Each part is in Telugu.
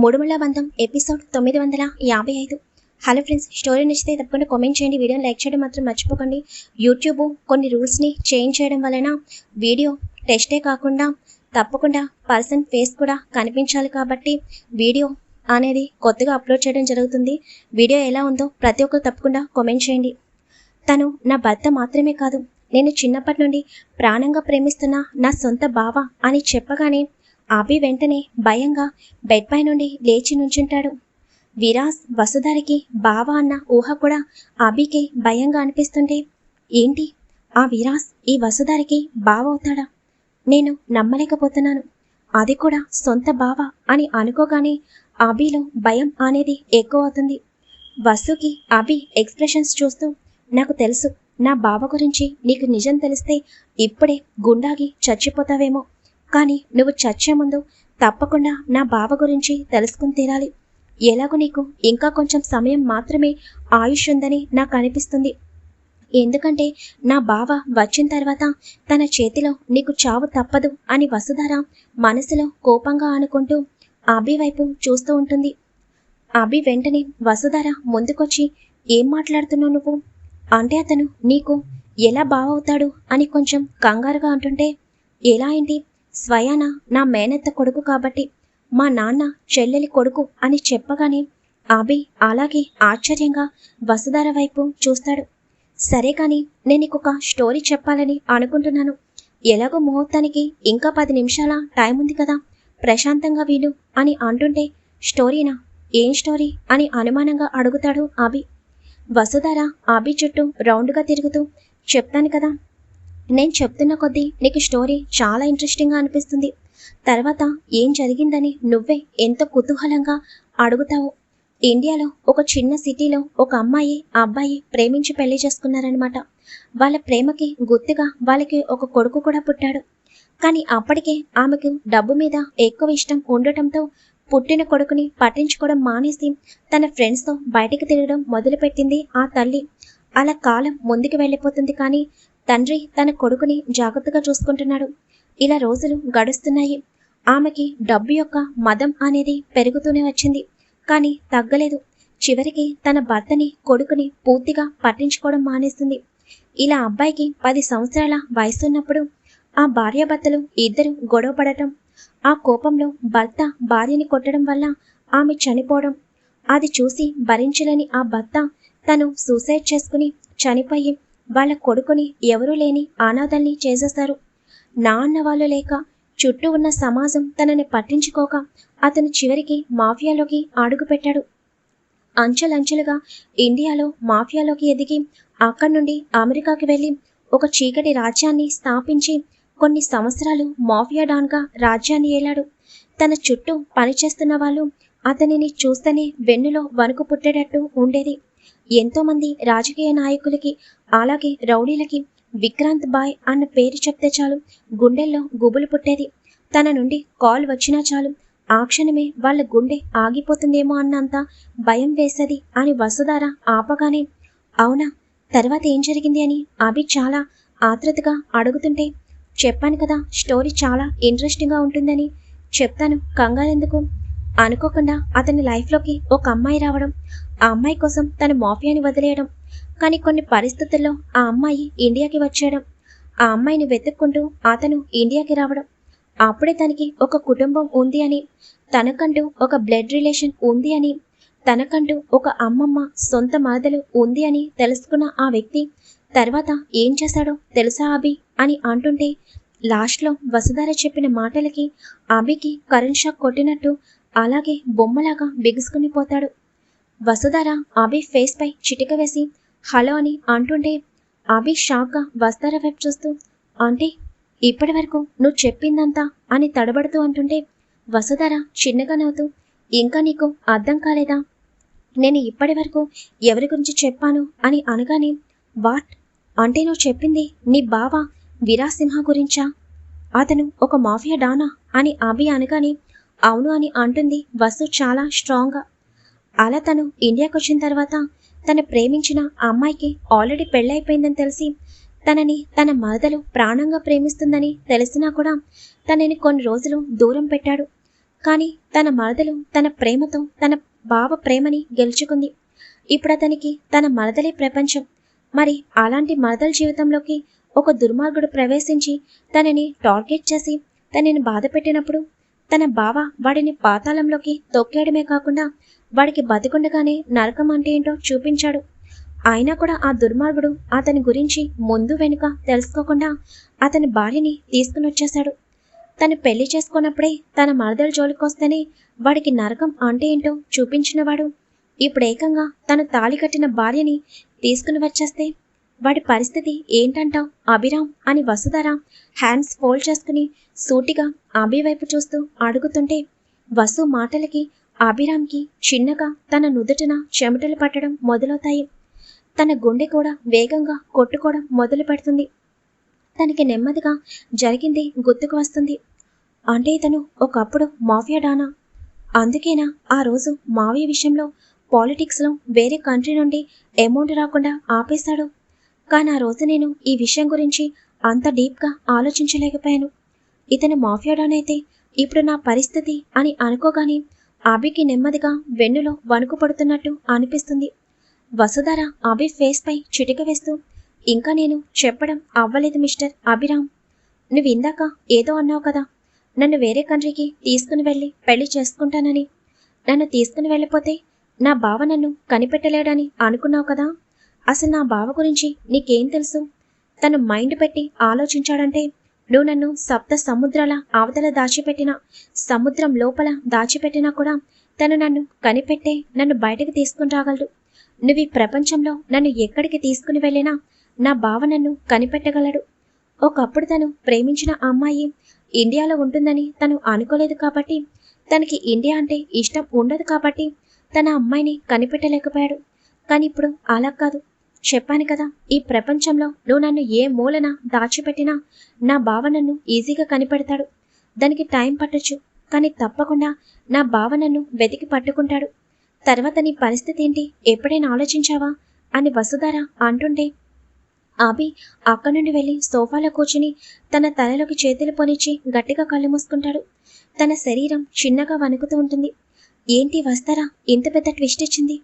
మూడుముళ్ళ బంధం ఎపిసోడ్ తొమ్మిది వందల యాభై ఐదు. హలో ఫ్రెండ్స్ స్టోరీ నచ్చితే తప్పకుండా కామెంట్ చేయండి వీడియోని లైక్ చేయడం మాత్రం మర్చిపోకండి. యూట్యూబ్ కొన్ని రూల్స్ని చేంజ్ చేయడం వలన వీడియో టెస్టే కాకుండా తప్పకుండా పర్సన్ ఫేస్ కూడా కనిపించాలి కాబట్టి వీడియో అనేది కొత్తగా అప్లోడ్ చేయడం జరుగుతుంది. వీడియో ఎలా ఉందో ప్రతి ఒక్కరు తప్పకుండా కామెంట్ చేయండి. తను నా భర్త మాత్రమే కాదు నేను చిన్నప్పటి నుండి ప్రాణంగా ప్రేమిస్తున్న నా సొంత బావ అని చెప్పగానే అభి వెంటనే భయంగా బెడ్ పై నుండి లేచి నుంచుంటాడు. విరాస్ వసుధారికి బావ అన్న ఊహ కూడా అభికి భయంగా అనిపిస్తుంటే ఏంటి? ఆ విరాస్ ఈ వసుధరికి బావ అవుతాడా? నేను నమ్మలేకపోతున్నాను. అది కూడా సొంత బావ అని అనుకోగానే అభిలో భయం అనేది ఎక్కువ అవుతుంది. వసుకి అభి ఎక్స్ప్రెషన్స్ చూస్తూ నాకు తెలుసు నా బావ గురించి నీకు నిజం తెలిస్తే ఇప్పుడే గుండాగి చచ్చిపోతావేమో. కానీ నువ్వు చచ్చే ముందు తప్పకుండా నా బావ గురించి తెలుసుకుని తీరాలి. ఎలాగో నీకు ఇంకా కొంచెం సమయం మాత్రమే ఆయుష్ ఉందని నాకు అనిపిస్తుంది. ఎందుకంటే నా బావ వచ్చిన తర్వాత తన చేతిలో నీకు చావు తప్పదు అని వసుధార మనసులో కోపంగా అనుకుంటూ అభి వైపు చూస్తూ ఉంటుంది. అభి వెంటనే వసుధార ముందుకొచ్చి ఏం మాట్లాడుతున్నావు నువ్వు? అంటే అతను నీకు ఎలా బావవుతాడు అని కొంచెం కంగారుగా అంటుంటే ఎలా ఏంటి? స్వయాన నా మేనత్త కొడుకు కాబట్టి మా నాన్న చెల్లెలి కొడుకు అని చెప్పగానే అభి అలాగే ఆశ్చర్యంగా వసుధార వైపు చూస్తాడు. సరే కానీ నేను ఒక స్టోరీ చెప్పాలని అనుకుంటున్నాను. ఎలాగో ముహూర్తానికి ఇంకా పది నిమిషాల టైం ఉంది కదా ప్రశాంతంగా విను అని అంటుంటే స్టోరీనా ఏం స్టోరీ అని అనుమానంగా అడుగుతాడు అభి వసుధార అభి చుట్టూ రౌండ్గా తిరుగుతూ చెప్తాను కదా నేను చెప్తున్న కొద్దీ నీకు స్టోరీ చాలా ఇంట్రెస్టింగ్గా అనిపిస్తుంది. తర్వాత ఏం జరిగిందని నువ్వే ఎంతో కుతూహలంగా అడుగుతావు. ఇండియాలో ఒక చిన్న సిటీలో ఒక అమ్మాయి అబ్బాయి ప్రేమించి పెళ్ళి చేసుకున్నారనమాట వాళ్ళ ప్రేమకి గుర్తుగా వాళ్ళకి ఒక కొడుకు కూడా పుట్టాడు. కానీ అప్పటికే ఆమెకు డబ్బు మీద ఎక్కువ ఇష్టం ఉండటంతో పుట్టిన కొడుకుని పట్టించుకోవడం మానేసి తన ఫ్రెండ్స్తో బయటికి తిరగడం మొదలుపెట్టింది ఆ తల్లి. అలా కాలం ముందుకు వెళ్ళిపోతుంది కానీ తండ్రి తన కొడుకుని జాగ్రత్తగా చూసుకుంటున్నాడు. ఇలా రోజులు గడుస్తున్నాయి. ఆమెకి డబ్బు యొక్క మదం అనేది పెరుగుతూనే వచ్చింది. కానీ తగ్గలేదు. చివరికి తన భర్తని కొడుకుని పూర్తిగా పట్టించుకోవడం మానేస్తుంది ఇలా అబ్బాయికి పది సంవత్సరాల వయసున్నప్పుడు ఆ భార్యాభర్తలు ఇద్దరు గొడవ పడటం ఆ కోపంలో భర్త భార్యని కొట్టడం వల్ల ఆమె చనిపోవడం అది చూసి భరించలేని ఆ భర్త తను సూసైడ్ చేసుకుని చనిపోయి వాళ్ళ కొడుకుని ఎవరూ లేని అనాథల్ని చేసేస్తారు. నా అన్నవాళ్ళు లేక చుట్టూ ఉన్న సమాజం తనని పట్టించుకోక అతను చివరికి మాఫియాలోకి అడుగుపెట్టాడు. అంచెలంచెలుగా ఇండియాలో మాఫియాలోకి ఎదిగి అక్కడి నుండి అమెరికాకి వెళ్ళి ఒక చీకటి రాజ్యాన్ని స్థాపించి కొన్ని సంవత్సరాలు మాఫియా డాన్గా రాజ్యాన్ని ఏలాడు. తన చుట్టూ పనిచేస్తున్న వాళ్ళు అతనిని చూస్తేనే వెన్నులో వణుకు పుట్టేటట్టు ఉండేది. ఎంతోమంది రాజకీయ నాయకులకి అలాగే రౌడీలకి విక్రాంత్ బాయ్ అన్న పేరు చెప్తే చాలు గుండెల్లో గుబులు పుట్టేది. తన నుండి కాల్ వచ్చినా చాలు ఆ క్షణమే వాళ్ళ గుండె ఆగిపోతుందేమో అన్నంత భయం వేసేది అని వసుధార ఆపగానే అవునా తర్వాత ఏం జరిగింది అని అభి చాలా ఆత్రతగా అడుగుతుంటే చెప్పాను కదా స్టోరీ చాలా ఇంట్రెస్టింగ్గా ఉంటుందని చెప్తాను కంగారెందుకు? అనుకోకుండా అతని లైఫ్లోకి ఒక అమ్మాయి రావడం ఆ అమ్మాయి కోసం తన మాఫియాని వదిలేయడం కానీ కొన్ని పరిస్థితుల్లో ఆ అమ్మాయి ఇండియాకి వచ్చేయడం ఆ అమ్మాయిని వెతుక్కుంటూ అతను ఇండియాకి రావడం. అప్పుడే తనకి ఒక కుటుంబం ఉంది అని తనకంటూ ఒక బ్లడ్ రిలేషన్ ఉంది అని తనకంటూ ఒక అమ్మమ్మ సొంత మరదలు ఉంది అని తెలుసుకున్న ఆ వ్యక్తి తర్వాత ఏం చేశాడో తెలుసా అభి? అని అంటుంటే లాస్ట్లో వసుధార చెప్పిన మాటలకి అభికి కరెంట్ షాక్ కొట్టినట్టు అలాగే బొమ్మలాగా బిగుసుకుని పోతాడు. వసుధార అభి ఫేస్ పై చిటిక వేసి హలో అని అంటుంటే అభి షాక్గా వసుధార వైపు చూస్తూ అంటే ఇప్పటి వరకు నువ్వు చెప్పిందంతా అని తడబడుతూ అంటుంటే వసుధార చిన్నగా నవ్వుతూ ఇంకా నీకు అర్థం కాలేదా? నేను ఇప్పటి వరకు ఎవరి గురించి చెప్పాను? అని అనగానే వాట్? అంటే నువ్వు చెప్పింది నీ బావ విరాసింహ గురించా? అతను ఒక మాఫియా డానా? అని అభి అనగానే అవును అని అంటుంది వసు చాలా స్ట్రాంగ్గా అలా తను ఇండియాకి వచ్చిన తర్వాత తను ప్రేమించిన ఆ అమ్మాయికి ఆల్రెడీ పెళ్ళైపోయిందని తెలిసి తనని తన మరదలు ప్రాణంగా ప్రేమిస్తుందని తెలిసినా కూడా తనని కొన్ని రోజులు దూరం పెట్టాడు. కానీ తన మరదలు తన ప్రేమతో తన బావ ప్రేమని గెలుచుకుంది. ఇప్పుడు అతనికి తన మరదలే ప్రపంచం. మరి అలాంటి మరదల జీవితంలోకి ఒక దుర్మార్గుడు ప్రవేశించి తనని టార్గెట్ చేసి తనని బాధ పెట్టినప్పుడు తన బావ వాడిని పాతాళంలోకి తొక్కేయడమే కాకుండా వాడికి బతికుండగానే నరకం అంటే ఏంటో చూపించాడు. అయినా కూడా ఆ దుర్మార్గుడు అతని గురించి ముందు వెనుక తెలుసుకోకుండా అతని భార్యని తీసుకుని వచ్చేశాడు. తను పెళ్ళి చేసుకున్నప్పుడే తన మరదల జోలికొస్తేనే వాడికి నరకం అంటే ఏంటో చూపించినవాడు. ఇప్పుడేకంగా తను తాళి కట్టిన భార్యని తీసుకుని వచ్చేస్తే వాడి పరిస్థితి ఏంటంటావ్? అభిరామ్ అని వసుధర హ్యాండ్స్ ఫోల్డ్ చేసుకుని సూటిగా అభి వైపు చూస్తూ అడుగుతుంటే వసు మాటలకి అభిరామ్కి చిన్నగా తన నుదుటన చెమటలు పట్టడం మొదలవుతాయి. తన గుండె కూడా వేగంగా కొట్టుకోవడం మొదలు పెడుతుంది. తనకి నెమ్మదిగా జరిగింది గుర్తుకు వస్తుంది. అంటే ఇతను ఒకప్పుడు మాఫియా డానా? అందుకేనా ఆ రోజు మావయ్య విషయంలో పాలిటిక్స్లో వేరే కంట్రీ నుండి అమౌంట్ రాకుండా ఆపేశాడు? కానీ ఆ రోజు నేను ఈ విషయం గురించి అంత డీప్గా ఆలోచించలేకపోయాను. ఇతను మాఫియాడానైతే ఇప్పుడు నా పరిస్థితి అని అనుకోగానే అభికి నెమ్మదిగా వెన్నులో వణుకు పడుతున్నట్టు అనిపిస్తుంది. వసుధర అభి ఫేస్ పై చిటిక వేస్తూ ఇంకా నేను చెప్పడం అవ్వలేదు మిస్టర్ అభిరామ్. నువ్వు ఇందాక ఏదో అన్నావు కదా నన్ను వేరే కంట్రీకి తీసుకుని వెళ్ళి పెళ్ళి చేసుకుంటానని. నన్ను తీసుకుని వెళ్ళిపోతే నా బావ నన్ను కనిపెట్టలేడని అనుకున్నావు కదా? అసలు నా బావ గురించి నీకేం తెలుసు? తను మైండ్ పెట్టి ఆలోచించాడంటే నువ్వు నన్ను సప్త సముద్రాల అవతల దాచిపెట్టిన సముద్రం లోపల దాచిపెట్టినా కూడా తను నన్ను కనిపెట్టే నన్ను బయటకు తీసుకుని రాగలడు నువ్వు ఈ ప్రపంచంలో నన్ను ఎక్కడికి తీసుకుని వెళ్ళినా నా బావ నన్ను కనిపెట్టగలడు. ఒకప్పుడు తను ప్రేమించిన అమ్మాయి ఇండియాలో ఉంటుందని తను అనుకోలేదు కాబట్టి తనకి ఇండియా అంటే ఇష్టం ఉండదు కాబట్టి తన అమ్మాయిని కనిపెట్టలేకపోయాడు. కానీ ఇప్పుడు అలా కాదు. చెప్పాను కదా ఈ ప్రపంచంలో నువ్వు నన్ను ఏ మూలన దాచిపెట్టినా నా బావ నన్ను ఈజీగా కనిపెడతాడు. దానికి టైం పట్టొచ్చు కానీ తప్పకుండా నా బావ నన్ను వెతికి పట్టుకుంటాడు. తర్వాత నీ పరిస్థితి ఏంటి ఎప్పుడైనా ఆలోచించావా? అని వసుధార అంటుంటే ఆబి అక్కడి నుండి వెళ్ళి సోఫాలో కూర్చుని తన తలలోకి చేతులు పొనిచ్చి గట్టిగా కళ్ళు మూసుకుంటాడు. తన శరీరం చిన్నగా వణుకుతూ ఉంటుంది. ఏంటి వస్తారా ఇంత పెద్ద ట్విస్ట్ ఇచ్చింది?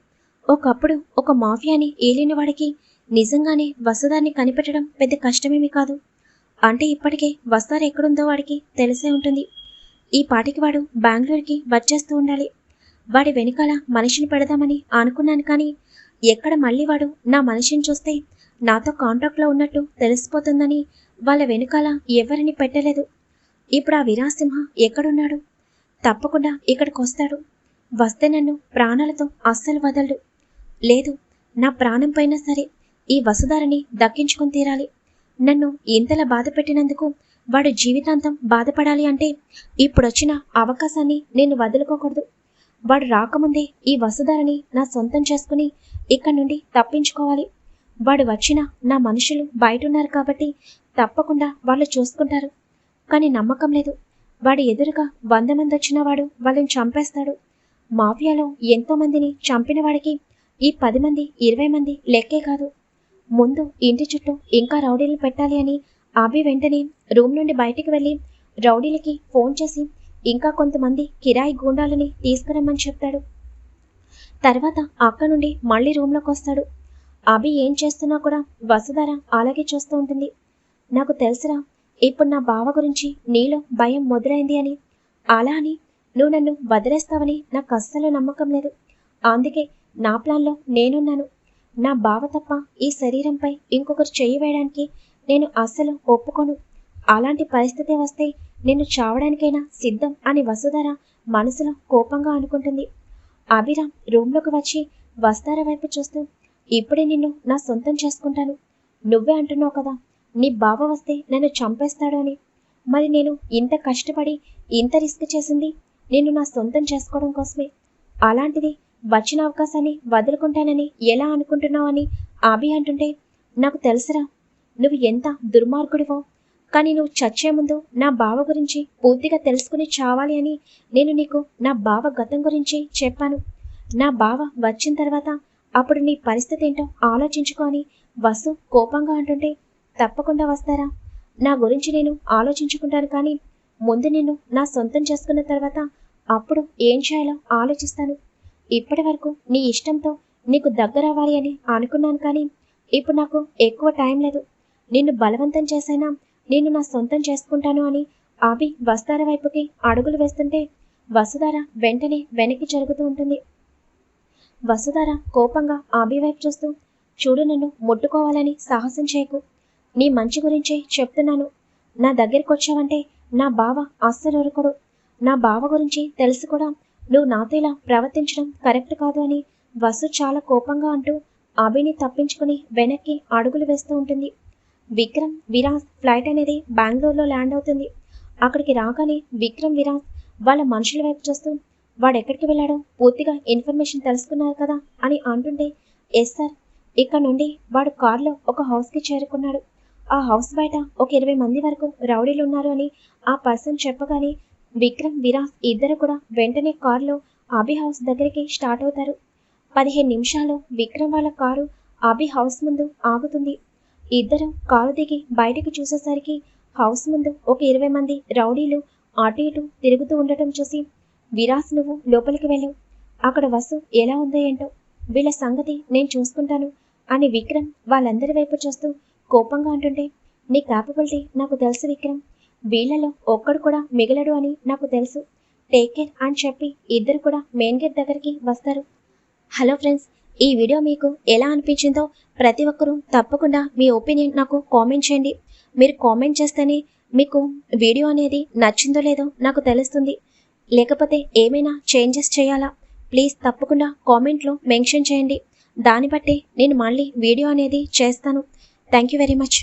ఒకప్పుడు ఒక మాఫియాని ఏలిన వాడికి నిజంగానే వసదాన్ని కనిపెట్టడం పెద్ద కష్టమేమీ కాదు. అంటే ఇప్పటికే వస్తార ఎక్కడుందో వాడికి తెలిసే ఉంటుంది. ఈ పాటికి వాడు బెంగళూరుకి వచ్చేస్తూ ఉండాలి. వాడి వెనకాల మనిషిని పెడదామని అనుకున్నాను కానీ ఎక్కడ మళ్ళీ వాడు నా మనిషిని చూస్తే నాతో కాంటాక్ట్లో ఉన్నట్టు తెలిసిపోతుందని వాళ్ళ వెనుకాల ఎవరిని పెట్టలేదు. ఇప్పుడు ఆ వీరాసింహ ఎక్కడున్నాడు? తప్పకుండా ఇక్కడికి వస్తాడు వస్తే నన్ను ప్రాణాలతో అస్సలు వదలడు. లేదు నా ప్రాణం పైన సరే ఈ వసుధారని దక్కించుకొని తీరాలి. నన్ను ఇంతలా బాధ పెట్టినందుకు వాడు జీవితాంతం బాధపడాలి అంటే ఇప్పుడొచ్చిన అవకాశాన్ని నేను వదులుకోకూడదు. వాడు రాకముందే ఈ వసుధారని నా సొంతం చేసుకుని ఇక్కడి నుండి తప్పించుకోవాలి. వాడు వచ్చిన నా మనుషులు బయటున్నారు కాబట్టి తప్పకుండా వాళ్ళు చూసుకుంటారు. కానీ నమ్మకం లేదు. వాడి ఎదురుగా వంద మంది వచ్చిన వాడు వాళ్ళని చంపేస్తాడు. మాఫియాలో ఎంతో మందిని చంపిన వాడికి ఈ పది మంది ఇరవై మంది లెక్కే కాదు. ముందు ఇంటి చుట్టూ ఇంకా రౌడీలు పెట్టాలి అని అభి వెంటనే రూమ్ నుండి బయటికి వెళ్ళి రౌడీలకి ఫోన్ చేసి ఇంకా కొంతమంది కిరాయి గూండాలని తీసుకురమ్మని చెప్తాడు. తర్వాత అక్క నుండి మళ్ళీ రూమ్లోకి వస్తాడు. అభి ఏం చేస్తున్నా కూడా వసుధర అలాగే చూస్తూ ఉంటుంది. నాకు తెలుసురా ఇప్పుడు నా బావ గురించి నీలో భయం మొదలైంది అని. అలా అని నువ్వు నన్ను వదిలేస్తావని నాకు అస్సలు నమ్మకం లేదు. అందుకే నా ప్లాన్లో నేనున్నాను. నా బావ తప్ప ఈ శరీరంపై ఇంకొకరు చెయ్యి వేయడానికి నేను అస్సలు ఒప్పుకోను. అలాంటి పరిస్థితి వస్తే నేను చావడానికైనా సిద్ధం అని వసుధర మనసులో కోపంగా అనుకుంటుంది. అభిరామ్ రూమ్లోకి వచ్చి వస్తార వైపు చూస్తూ ఇప్పుడే నిన్ను నా సొంతం చేసుకుంటాను. నువ్వే అంటున్నావు కదా నీ బావ వస్తే నన్ను చంపేస్తాడు అని. మరి నేను ఇంత కష్టపడి ఇంత రిస్క్ చేసింది నేను నా సొంతం చేసుకోవడం కోసమే. అలాంటిది వచ్చిన అవకాశాన్ని వదులుకుంటానని ఎలా అనుకుంటున్నావని అభి అంటుంటే నాకు తెలుసురా నువ్వు ఎంత దుర్మార్గుడివో. కానీ నువ్వు చచ్చే ముందు నా బావ గురించి పూర్తిగా తెలుసుకుని చావాలి అని నేను నీకు నా బావ గతం గురించి చెప్పాను. నా బావ వచ్చిన తర్వాత అప్పుడు నీ పరిస్థితి ఏంటో ఆలోచించుకొని వసు కోపంగా అంటుంటే తప్పకుండా వస్తారా. నా గురించి నేను ఆలోచించుకుంటాను కానీ ముందు నేను నా సొంతం చేసుకున్న తర్వాత అప్పుడు ఏం చేయాలో ఆలోచిస్తాను. ఇప్పటి వరకు నీ ఇష్టంతో నీకు దగ్గరవ్వాలి అని అనుకున్నాను కానీ ఇప్పుడు నాకు ఎక్కువ టైం లేదు. నిన్ను బలవంతం చేసైనా నేను నా సొంతం చేసుకుంటాను అని అభి వస్తార వైపుకి అడుగులు వేస్తుంటే వసుధార వెంటనే వెనక్కి జరుగుతూ ఉంటుంది. వసుధార కోపంగా ఆబి వైపు చూస్తూ చూడు నన్ను ముట్టుకోవాలని సాహసం చేయకు. నీ మంచి గురించే చెప్తున్నాను. నా దగ్గరికి వచ్చావంటే నా బావ అస్సలు నా బావ గురించి తెలిసి కూడా నువ్వు నాతో ఇలా ప్రవర్తించడం కరెక్ట్ కాదు అని వసు చాలా కోపంగా అంటూ అభిని తప్పించుకుని వెనక్కి అడుగులు వేస్తూ ఉంటుంది. విక్రమ్ విరాజ్ ఫ్లైట్ అనేది బెంగళూరులో ల్యాండ్ అవుతుంది. అక్కడికి రాగానే విక్రమ్ విరాజ్ వాళ్ళ మనుషుల వైపు చూస్తూ వాడు ఎక్కడికి వెళ్ళాడో పూర్తిగా ఇన్ఫర్మేషన్ తెలుసుకున్నారు కదా అని అంటుంటే ఎస్ సార్ ఇక్కడ నుండి వాడు కారులో ఒక హౌస్కి చేరుకున్నాడు. ఆ హౌస్ బయట ఒక ఇరవై మంది వరకు రౌడీలు ఉన్నారు అని ఆ పర్సన్ చెప్పగానే విక్రమ్ విరాస్ ఇద్దరు కూడా వెంటనే కారులో అభి హౌస్ దగ్గరికి స్టార్ట్ అవుతారు. పదిహేను నిమిషాల్లో విక్రమ్ వాళ్ళ కారు అభి హౌస్ ముందు ఆగుతుంది. ఇద్దరు కారు దిగి బయటికి చూసేసరికి హౌస్ ముందు ఒక ఇరవై మంది రౌడీలు అటు ఇటు తిరుగుతూ ఉండటం చూసి విరాస్ నువ్వు లోపలికి వెళ్ళు. అక్కడ వసు ఎలా ఉందో ఏంటో. వీళ్ళ సంగతి నేను చూసుకుంటాను అని విక్రమ్ వాళ్ళందరి వైపు చూస్తూ కోపంగా అంటుంటే నీ క్యాపబిలిటీ నాకు తెలుసు విక్రమ్. వీళ్ళలో ఒక్కడు కూడా మిగలడు అని నాకు తెలుసు. టేక్ కేర్ అని చెప్పి ఇద్దరు కూడా మెయిన్ గేట్ దగ్గరికి వస్తారు. హలో ఫ్రెండ్స్ ఈ వీడియో మీకు ఎలా అనిపించిందో ప్రతి ఒక్కరూ తప్పకుండా మీ ఒపీనియన్ నాకు కామెంట్ చేయండి. మీరు కామెంట్ చేస్తేనే మీకు వీడియో అనేది నచ్చిందో లేదో నాకు తెలుస్తుంది. లేకపోతే ఏమైనా చేంజెస్ చేయాలా? ప్లీజ్ తప్పకుండా కామెంట్లో మెన్షన్ చేయండి. దాన్ని బట్టి నేను మళ్ళీ వీడియో అనేది చేస్తాను. Thank you very much